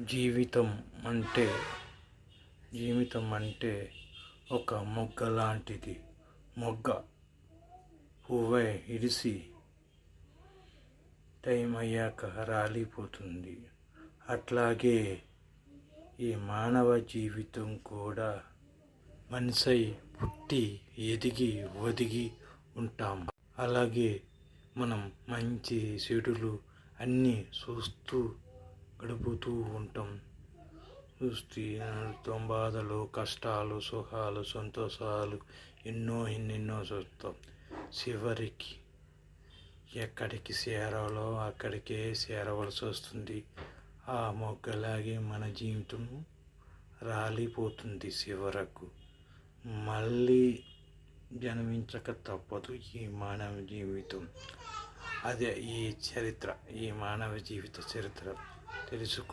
జీవితం అంటే జీవితం అంటే ఒక మొగ్గ లాంటిది. మొగ్గ పువ్వే ఇరిసి టైం అయ్యాక రాలిపోతుంది. అట్లాగే ఈ మానవ జీవితం కూడా మనిషై పుట్టి ఎదిగి ఒదిగి ఉంటాం. అలాగే మనం మంచి చెడులు అన్నీ చూస్తూ గడుపుతూ ఉంటాం. చూస్తే నడుస్తాం బాధలు కష్టాలు సుఖాలు సంతోషాలు ఎన్నో ఎన్నెన్నో చూస్తాం. చివరికి ఎక్కడికి చేరాలో అక్కడికే చేరవలసి వస్తుంది. ఆ మొగ్గలాగే మన జీవితం రాలిపోతుంది చివరకు. మళ్ళీ జన్మించక తప్పదు ఈ మానవ జీవితం. అదే ఈ చరిత్ర ఈ మానవ జీవిత చరిత్ర తెలుసుకు